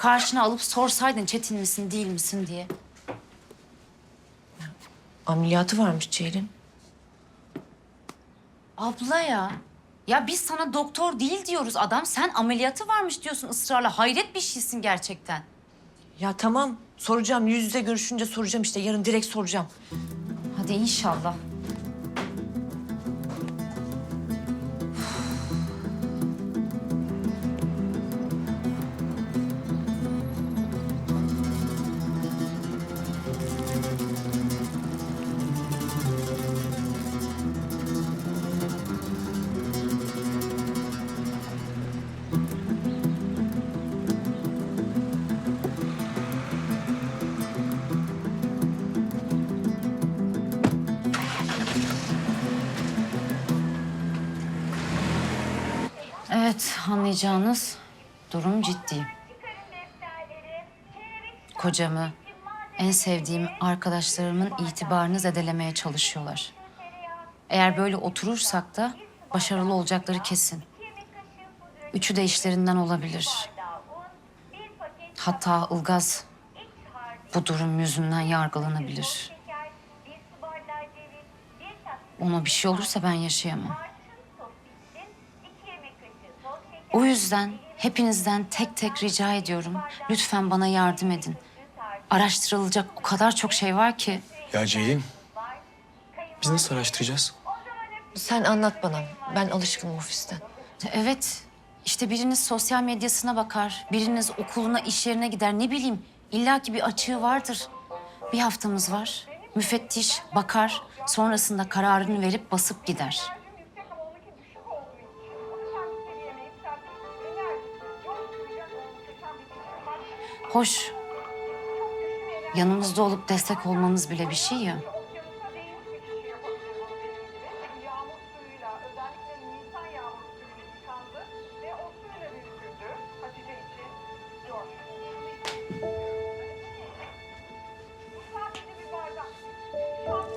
Karşına alıp sorsaydın Çetin misin değil misin diye. Ameliyatı varmış Ceylin. Abla ya. Ya biz sana doktor değil diyoruz adam. Sen ameliyatı varmış diyorsun ısrarla. Hayret bir şeysin gerçekten. Ya tamam soracağım yüz yüze görüşünce soracağım işte yarın direkt soracağım. Hadi inşallah. Evet anlayacağınız durum ciddi. Kocamı, en sevdiğim arkadaşlarımın itibarını zedelemeye çalışıyorlar. Eğer böyle oturursak da başarılı olacakları kesin. Üçü de işlerinden olabilir. Hatta Ilgaz bu durum yüzünden yargılanabilir. Ona bir şey olursa ben yaşayamam. O yüzden hepinizden tek tek rica ediyorum. Lütfen bana yardım edin. Araştırılacak o kadar çok şey var ki. Ya Ceylin, biz nasıl araştıracağız? Sen anlat bana. Ben alışkınım ofisten. Evet, işte biriniz sosyal medyasına bakar, biriniz okuluna, iş yerine gider. Ne bileyim, illaki bir açığı vardır. Bir haftamız var. Müfettiş bakar, sonrasında kararını verip basıp gider. Hoş. Yanımızda olup destek olmanız bile bir şey ya.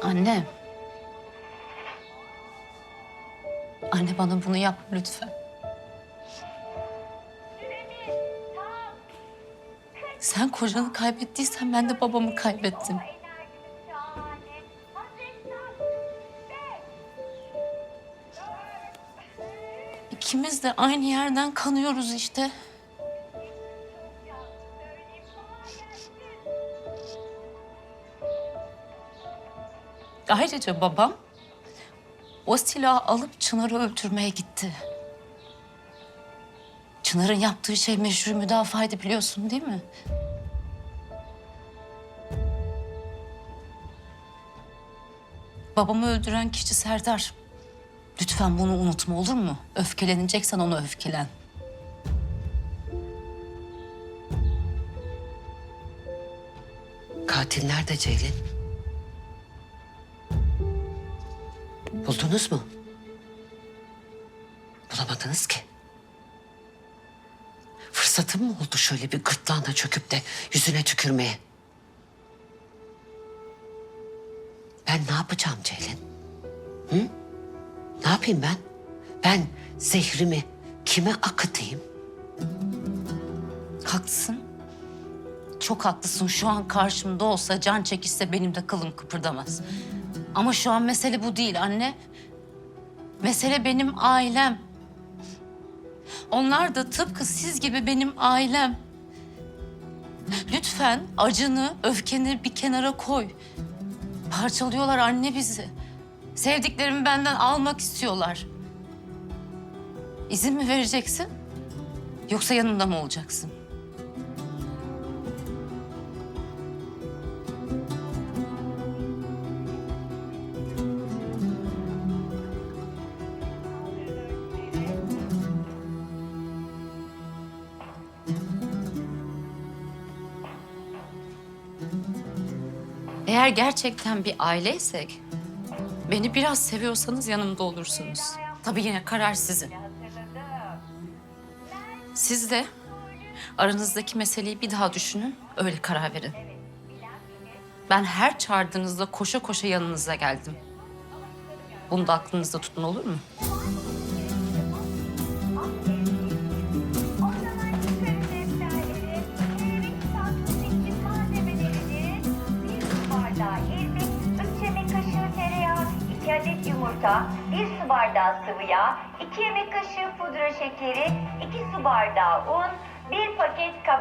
Anne. Anne bana bunu yapma lütfen. Sen kocanı kaybettiysen ben de babamı kaybettim. İkimiz de aynı yerden kanıyoruz işte. Ayrıca babam o silahı alıp Çınar'ı öldürmeye gitti. Çınar'ın yaptığı şey meşru müdafaydı biliyorsun değil mi? Babamı öldüren kişi Serdar. Lütfen bunu unutma olur mu? Öfkeleneceksen ona öfkelen. Katil nerede Ceylin? Buldunuz mu? Bulamadınız ki. Fırsatım mı oldu şöyle bir gırtlağına çöküp de yüzüne tükürmeye? Ben ne yapacağım Ceylin? Hı? Ne yapayım ben? Ben zehrimi kime akıtayım? Haklısın. Çok haklısın. Şu an karşımda olsa can çekişse benim de kılım kıpırdamaz. Ama şu an mesele bu değil anne. Mesele benim ailem. Onlar da tıpkı siz gibi benim ailem. Lütfen acını, öfkeni bir kenara koy. Parçalıyorlar anne bizi. Sevdiklerimi benden almak istiyorlar. İzin mi vereceksin? Yoksa yanımda mı olacaksın? Eğer gerçekten bir aileysek, beni biraz seviyorsanız yanımda olursunuz. Tabii yine karar sizin. Siz de aranızdaki meseleyi bir daha düşünün, öyle karar verin. Ben her çağırdığınızda koşa koşa yanınıza geldim. Bunu da aklınızda tutun olur mu? 1 adet yumurta, 1 su bardağı sıvı yağ, 2 yemek kaşığı pudra şekeri, 2 su bardağı un, 1 paket kabartma